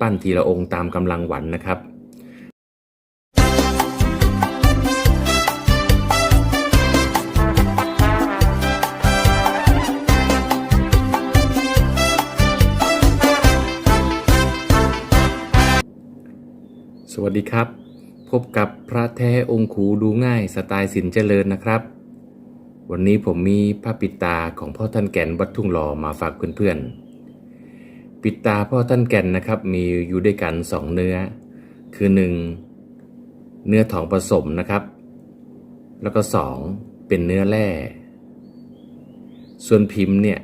ปั้นทีละองค์ตามกำลังหวันนะครับสวัสดีครับ พบกับพระแท้องคูดูง่ายสไตล์สินเจริญนะครับ วันนี้ผมมีพระปิดตาของพ่อท่านแก่นวัดทุ่งหล่อมาฝากเพื่อนๆ ปิดตาพ่อท่านแก่นนะครับ มีอยู่ด้วยกันสองเนื้อ คือหนึ่งเนื้อทองผสมนะครับ แล้วก็สองเป็นเนื้อแร่ ส่วนพิมพ์เนี่ย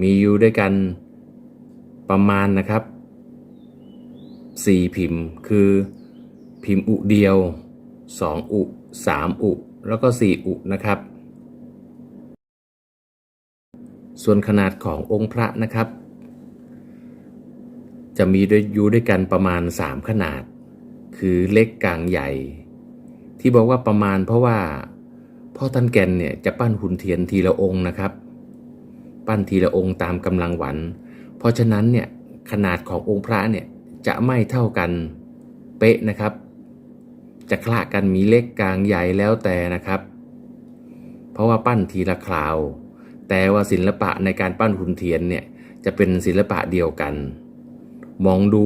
มีอยู่ด้วยกันประมาณนะครับสี่พิมพ์คือพิมพ์อุเดียวสองอุสามอุ แล้วก็สี่อุนะครับ ส่วนขนาดขององค์พระนะครับ จะมีด้วยอยู่ด้วยกันประมาณ 3 ขนาด คือเล็กกลางใหญ่ ที่บอกว่าประมาณเพราะว่าพ่อท่านแก่นเนี่ยจะปั้นหุ่นเทียนทีละองค์นะครับ ปั้นทีละองค์ตามกำลังหวัน เพราะฉะนั้นเนี่ยขนาดขององค์พระเนี่ยจะไม่เท่ากันเป๊ะนะครับ จะคละกันมีเล็กกลางใหญ่แล้วแต่นะครับ เพราะว่าปั้นทีละคราว แต่ว่าศิลปะในการปั้นหุ่นเทียนเนี่ยจะเป็นศิลปะเดียวกัน มองดู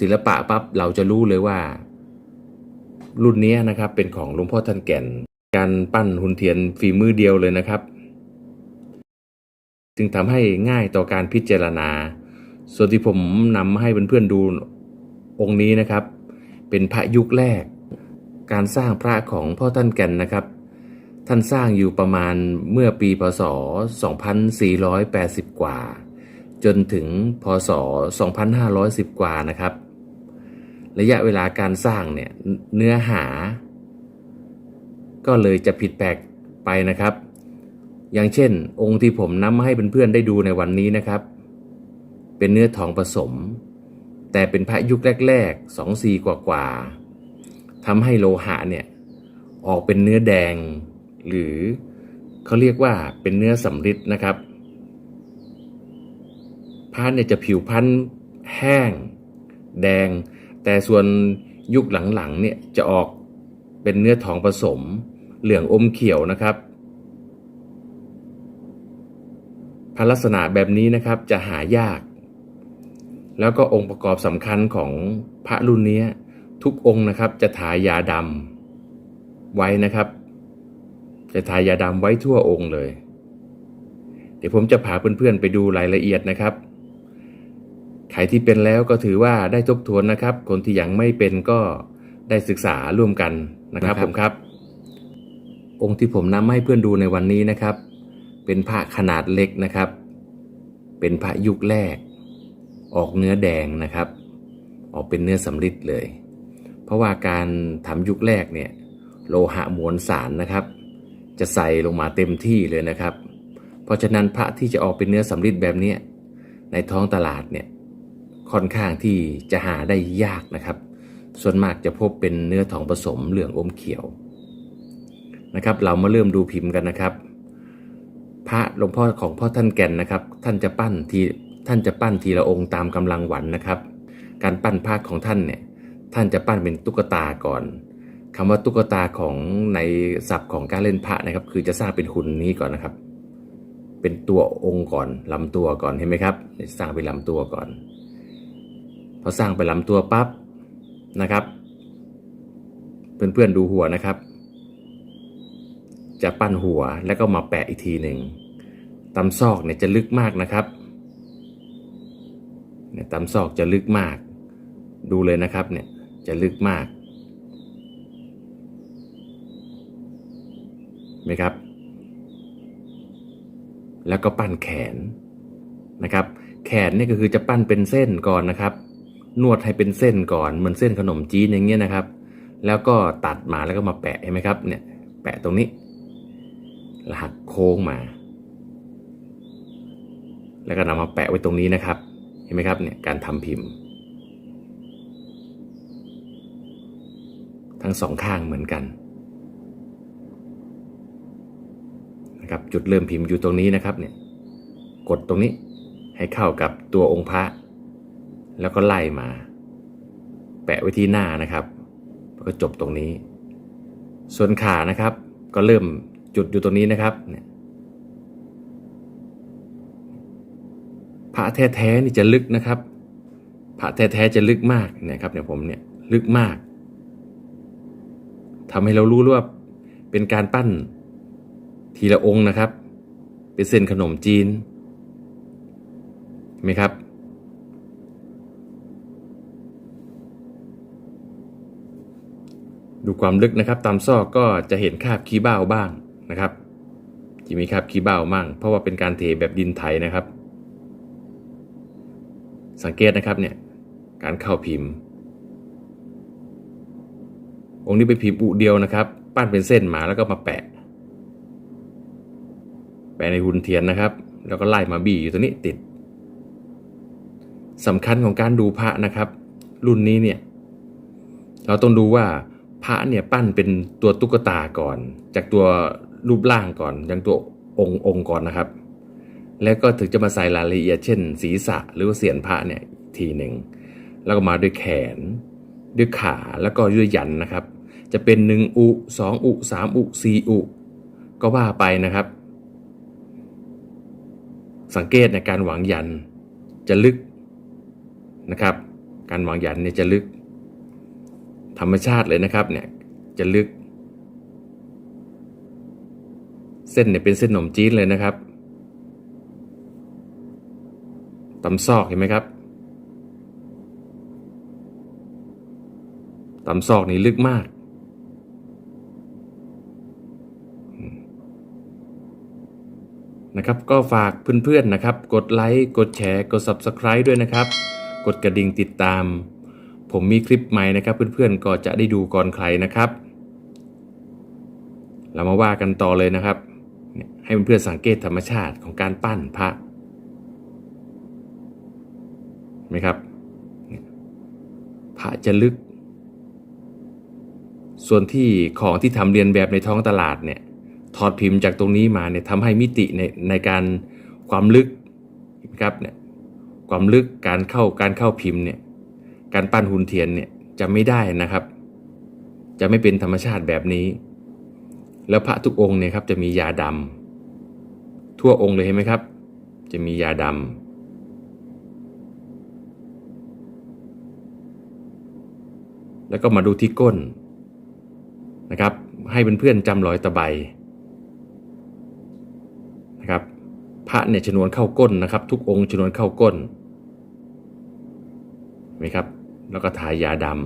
ศิลปะปั๊บเราจะรู้เลยว่า รุ่นนี้นะครับเป็นของหลวงพ่อท่านแก่น การปั้นหุ่นเทียนฝีมือเดียวเลยนะครับ จึงทำให้ง่ายต่อการพิจารณา ส่วนที่ผมนำมาให้เพื่อนๆดูองค์นี้นะครับ เป็นพระยุคแรก การสร้างพระของพ่อท่านแก่นนะครับ ท่านสร้างอยู่ประมาณเมื่อปีพศ 2480 กว่า จนถึงพศ 2510 กว่านะครับ ระยะเวลาการสร้างเนี่ยเนื้อหา ก็เลยจะผิดแปลกไปนะครับ อย่างเช่น องค์ที่ผมนำมาให้เพื่อนๆได้ดูในวันนี้นะครับ เป็นเนื้อทองผสม แต่เป็นพระยุคแรกๆสองสีกว่าๆทำให้โลหะเนี่ยออกเป็นเนื้อแดง หรือเขาเรียกว่าเป็นเนื้อสำริดนะครับ ผ้าเนี่ยจะผิวพันธุ์แห้ง แดง แต่ส่วนยุคหลังๆเนี่ยจะออกเป็นเนื้อทองผสม เหลืองอมเขียวนะครับพระลักษณะแบบนี้นะครับจะหายาก แล้วก็องค์ประกอบสำคัญของพระรุ่นนี้ทุกองค์นะครับจะทายาดำไว้นะครับ จะทายาดำไว้ทั่วองค์เลย เดี๋ยวผมจะพาเพื่อนๆไปดูรายละเอียดนะครับ ใครที่เป็นแล้วก็ถือว่าได้ทบทวนนะครับ คนที่ยังไม่เป็นก็ได้ศึกษาร่วมกันนะครับผมครับ องค์ที่ผมนำมาให้เพื่อนดูในวันนี้นะครับ เป็นพระขนาดเล็กนะครับ เป็นพระยุคแรก ออกเนื้อแดงนะครับ ออกเป็นเนื้อสำริดเลย เพราะว่าการทำยุคแรกเนี่ยโลหะมวลสารนะครับ จะใส่ลงมาเต็มที่เลยนะครับ เพราะฉะนั้นพระที่จะออกเป็นเนื้อสำริดแบบเนี้ยในท้องตลาดเนี่ย ค่อนข้างที่จะหาได้ยากนะครับ ส่วนมากจะพบเป็นเนื้อทองผสมเหลืองอมเขียวนะครับ เรามาเริ่มดูพิมพ์กันนะครับ พระหลวงพ่อของพ่อท่านแก่นนะครับ ท่านจะปั้นทีท่านจะปั้นทีละองค์ตามกำลังหวันนะครับ การปั้นพระของท่านเนี่ยท่านจะปั้นเป็นตุ๊กตาก่อนคำว่าตุ๊กตาของในศัพท์ของการเล่นพระนะครับ คือจะสร้างเป็นหุ่นนี้ก่อนนะครับ เป็นตัวองค์ก่อนลำตัวก่อนเห็นไหมครับสร้างเป็นลำตัวก่อน พอสร้างเป็นลำตัวปั๊บนะครับ เพื่อนๆดูหัวนะครับ จะปั้นหัวแล้วก็มาแปะอีกทีหนึ่งตำซอกเนี่ยจะลึกมากนะครับเนี่ยตำซอกจะลึกมาก ดูเลยนะครับเนี่ยจะลึกมากไหมครับ แล้วก็ปั้นแขนนะครับ แขนนี่ก็คือจะปั้นเป็นเส้นก่อนนะครับ นวดให้เป็นเส้นก่อนเหมือนเส้นขนมจีนอย่างเงี้ยนะครับ แล้วก็ตัดมาแล้วก็มาแปะเห็นไหมครับ เนี่ย แปะตรงนี้แล้วหักโค้งมา แล้วก็นำมาแปะไว้ตรงนี้นะครับ เห็นไหมครับเนี่ยการทำพิมพ์ ทั้งสองข้างเหมือนกันนะครับจุดเริ่มพิมพ์อยู่ตรงนี้นะครับเนี่ยกดตรงนี้ให้เข้ากับตัวองค์พระ แล้วก็ไล่มา แปะไว้ที่หน้านะครับแล้วก็จบตรงนี้ ส่วนขานะครับ ก็เริ่มจุดอยู่ตรงนี้นะครับเนี่ยพระแท้ๆนี่จะลึกนะครับพระแท้ๆจะลึกมากเนี่ยครับเนี่ยผมเนี่ยลึกมากทำให้เรารู้ว่าเป็นการปั้นทีละองค์นะครับ เป็นเส้นขนมจีนไหมครับ ดูความลึกนะครับ ตามซอกก็จะเห็นคาบขี้เบ้าบ้างนะครับจะมีคาบขี้เบ้าบ้างเพราะว่าเป็นการเทแบบดินไถนะครับ สังเกตนะครับเนี่ยการเข้าพิมพ์ องค์นี้เป็นพิมพ์อุเดียวนะครับ ปั้นเป็นเส้นมาแล้วก็มาแปะ แปะในหุ่นเทียนนะครับ แล้วก็ไล่มาบี้อยู่ตัวนี้ติดสำคัญของการดูพระนะครับ รุ่นนี้เนี่ย เราต้องดูว่า พระเนี่ยปั้นเป็นตัวตุ๊กตาก่อน จากตัวรูปร่างก่อนอย่างตัวองค์องค์ก่อนนะครับ แล้วก็ถึงจะมาใส่รายละเอียดเช่น ศีรษะหรือว่าเสียนพระเนี่ยทีหนึ่งแล้วก็มาด้วยแขน ด้วยขาแล้วก็ด้วยยันนะครับ จะเป็นหนึ่งอุสองอุสามอุสี่อุ ก็ว่าไปนะครับ สังเกตในการหวางยันจะลึกนะครับ การหวางยันเนี่ยจะลึก ธรรมชาติเลยนะครับเนี่ยจะลึก เส้นเนี่ยเป็นเส้นหนมจีนเลยนะครับตำซอกเห็นไหมครับตำซอกนี่ลึกมาก นะครับ ก็ฝากเพื่อนๆนะครับ กดไลค์ กดแชร์ กด Subscribe ด้วยนะครับ กดกระดิ่งติดตาม ผมมีคลิปใหม่นะครับ เพื่อนๆก็จะได้ดูก่อนใครนะครับ เรามาว่ากันต่อเลยนะครับ ให้เพื่อนๆสังเกตธรรมชาติของการปั้นพระไหมครับพระจะลึก ส่วนที่ของที่ทำเรียนแบบในท้องตลาดเนี่ยถอดพิมพ์จากตรงนี้มาเนี่ยทำให้มิติในในการความลึกนะครับเนี่ยความลึกการเข้าการเข้าพิมพ์เนี่ย การปั้นหุ่นเทียนเนี่ยจะไม่ได้นะครับ จะไม่เป็นธรรมชาติแบบนี้ แล้วพระทุกองค์เนี่ยครับจะมียาดำทั่วองค์เลยเห็นไหมครับ จะมียาดำแล้วก็มาดูที่ก้นนะครับ ให้เเพื่อนๆจำรอยตะไบนะครับพระเนี่ยชนวนเข้าก้นนะครับ ทุกองค์ชนวนเข้าก้นไหมครับ แล้วก็ทายาดำ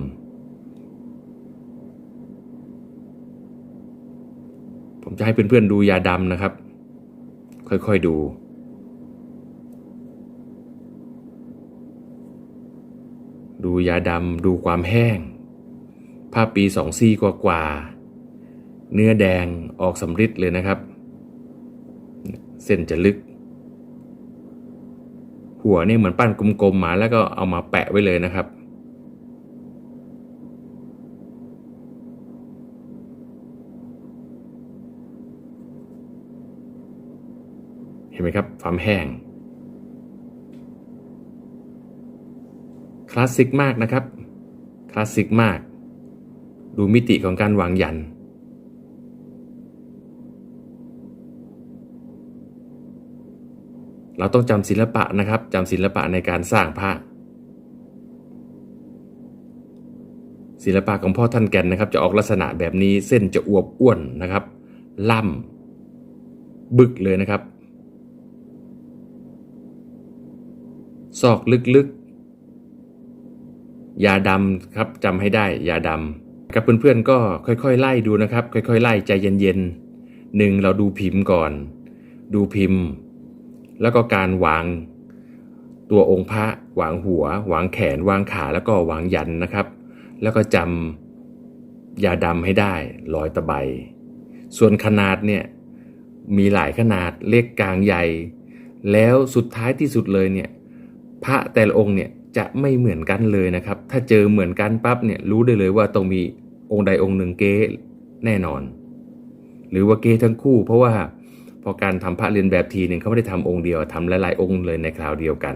ผมจะให้เพื่อนๆดูยาดำนะครับ ค่อยๆดูดูยาดำดูความแห้งผ้าปีสองซี่กว่ากว่าๆเนื้อแดงออกสำริดเลยนะครับ เส้นจะลึก หัวนี่เหมือนปั้นกลมๆมาแล้วก็เอามาแปะไว้เลยนะครับ เห็นไหมครับความแห้งคลาสสิกมากนะครับคลาสสิกมาก ดูมิติของการวางยัน เราต้องจำศิลปะนะครับจำศิลปะในการสร้างพระศิลปะของพ่อท่านแก่นนะครับ จะออกลักษณะแบบนี้เส้นจะอวบอ้วนนะครับ ล่ำบึกเลยนะครับ ซอกลึกๆ ยาดำครับจำให้ได้ยาดำกับเพื่อนๆก็ค่อยๆ ไล่ดูนะครับ ค่อยๆ ไล่ใจเย็นๆหนึ่งเราดูพิมพ์ก่อน ดูพิมพ์ แล้วก็การวางตัวองค์พระวางหัว วางแขน วางขาแล้วก็วางยันนะครับ แล้วก็จำยาดำให้ได้ร้อยตะไบส่วนขนาดเนี่ยมีหลายขนาดเล็กกลางใหญ่ แล้วสุดท้ายที่สุดเลยเนี่ย พระแต่ละองค์เนี่ยจะไม่เหมือนกันเลยนะครับ ถ้าเจอเหมือนกันปั๊บเนี่ยรู้ได้เลยว่าต้องมีองค์ใดองค์หนึ่งเก๊แน่นอน หรือว่าเก๊ทั้งคู่ เพราะว่าพอการทำพระเรียนแบบทีหนึ่งเขาไม่ได้ทำองค์เดียวทำหลายๆองค์เลยในคราวเดียวกัน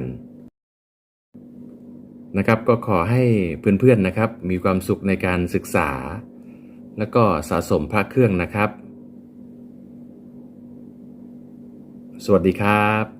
นะครับก็ขอให้เพื่อนๆนะครับ มีความสุขในการศึกษา แล้วก็สะสมพระเครื่องนะครับ สวัสดีครับ